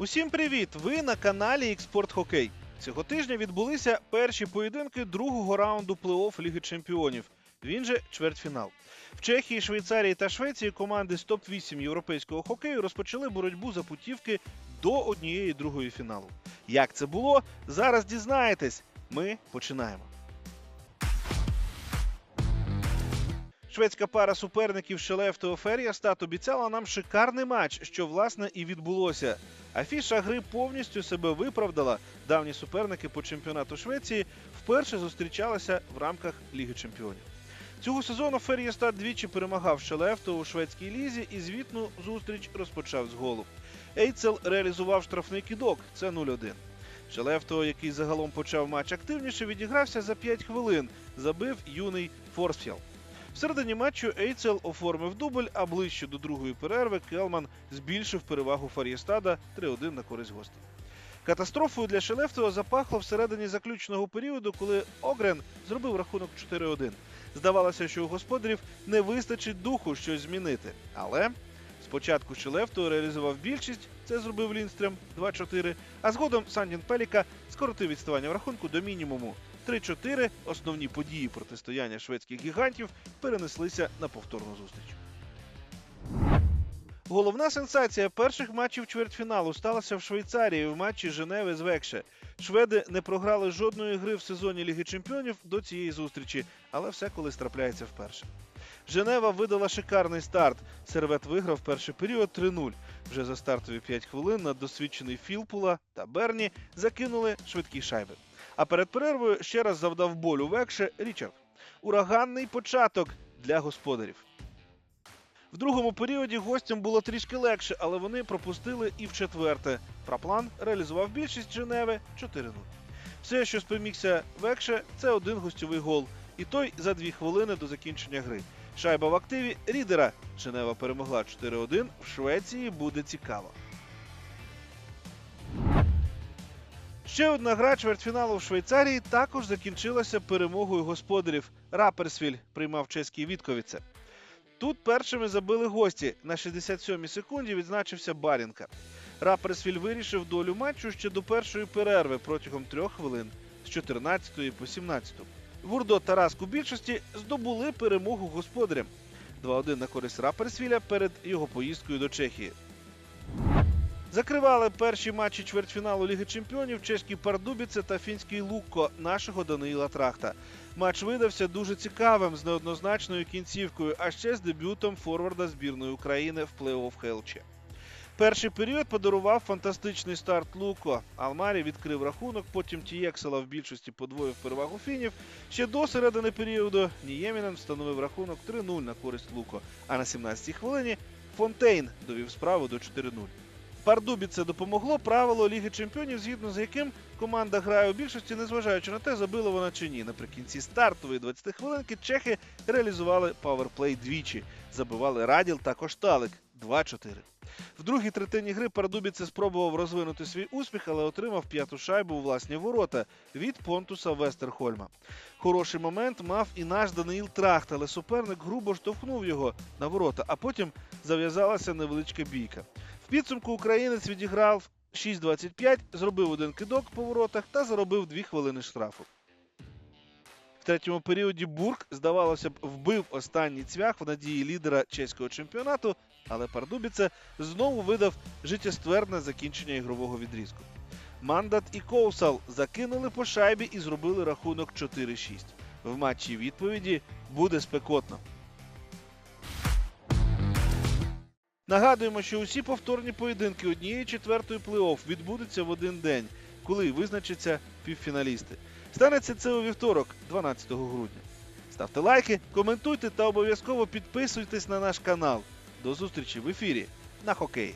Усім привіт! Ви на каналі Експорт Хокей. Цього тижня відбулися перші поєдинки другого раунду плей-офф Ліги Чемпіонів. Він же чвертьфінал. В Чехії, Швейцарії та Швеції команди з топ-8 європейського хокею розпочали боротьбу за путівки до однієї другої фіналу. Як це було? Зараз дізнаєтесь. Ми починаємо. Шведська пара суперників Шелефтео Фер'ястат обіцяла нам шикарний матч, що власне і відбулося. Афіша гри повністю себе виправдала. Давні суперники по чемпіонату Швеції вперше зустрічалися в рамках Ліги Чемпіонів. Цього сезону Фер'єстат двічі перемагав Шелефто у шведській лізі і звітну зустріч розпочав з голу. Ейцел реалізував штрафний кидок. Це 0-1. Шелефто, який загалом почав матч активніше, відігрався за 5 хвилин. Забив юний Форсфєл. В середині матчу Ейцел оформив дубль, а ближче до другої перерви Келман збільшив перевагу Фар'єстада 3-1 на користь гостей. Катастрофою для Шелефтова запахло всередині заключного періоду, коли Огрен зробив рахунок 4-1. Здавалося, що у господарів не вистачить духу щось змінити. Але спочатку Шелефто реалізував більшість, це зробив Лінстрем 2-4, а згодом Сандін Пеліка скоротив відставання в рахунку до мінімуму. 3-4 основні події протистояння шведських гігантів перенеслися на повторну зустріч. Головна сенсація перших матчів чвертьфіналу сталася в Швейцарії в матчі Женеви з Векше. Шведи не програли жодної гри в сезоні Ліги Чемпіонів до цієї зустрічі, але все колись трапляється вперше. Женева видала шикарний старт. Сервет виграв перший період 3-0. Вже за стартові 5 хвилин на досвідчений Філпула та Берні закинули швидкі шайби. А перед перервою ще раз завдав болю Векше Річард. Ураганний початок для господарів. В другому періоді гостям було трішки легше, але вони пропустили і в четверте. Праплан реалізував більшість Женеви 4-0. Все, що спомігся Векше, це один гостьовий гол. І той за дві хвилини до закінчення гри. Шайба в активі Рідера. Женева перемогла 4-1. В Швеції буде цікаво. Ще одна гра чвертьфіналу в Швейцарії також закінчилася перемогою господарів. Раперсвіль приймав чеський Вітковіце. Тут першими забили гості. На 67-й секунді відзначився Барінка. Раперсвіль вирішив долю матчу ще до першої перерви протягом трьох хвилин з 14 по 17. Вурдо та Раск у більшості здобули перемогу господарям. 2-1 на користь Раперсвіля перед його поїздкою до Чехії. Закривали перші матчі чвертьфіналу Ліги Чемпіонів чеські Пардубіце та фінський Лукко нашого Даниїла Трахта. Матч видався дуже цікавим з неоднозначною кінцівкою, а ще з дебютом форварда збірної України в плей-офф ХЛЧ. Перший період подарував фантастичний старт Луко. Алмарі відкрив рахунок, потім Тієксела в більшості подвоїв перевагу фінів. Ще до середини періоду Ніємінен встановив рахунок 3-0 на користь Луко. А на 17-й хвилині Фонтейн довів справу до 4-0. Пардубі це допомогло правило Ліги Чемпіонів, згідно з яким команда грає у більшості, незважаючи на те, забила вона чи ні. Наприкінці стартової 20 хвилинки чехи реалізували паверплей двічі. Забивали Раділ та Кошталик 2-4. В другій третині гри Пардубіце спробував розвинути свій успіх, але отримав п'яту шайбу у власні ворота від Понтуса Вестерхольма. Хороший момент мав і наш Даниїл Трахт, але суперник грубо штовхнув його на ворота, а потім зав'язалася невеличка бійка. Підсумку українець відіграв 6-25, зробив один кидок по воротах та заробив 2 хвилини штрафу. В третьому періоді Бург, здавалося б, вбив останній цвях в надії лідера чеського чемпіонату, але Пардубіце знову видав життєстверне закінчення ігрового відрізку. Мандат і Коусал закинули по шайбі і зробили рахунок 4-6. В матчі відповіді буде спекотно. Нагадуємо, що усі повторні поєдинки однієї четвертої плей-офф відбудуться в один день, коли визначаться півфіналісти. Станеться це у вівторок, 12 грудня. Ставте лайки, коментуйте та обов'язково підписуйтесь на наш канал. До зустрічі в ефірі на хокеї.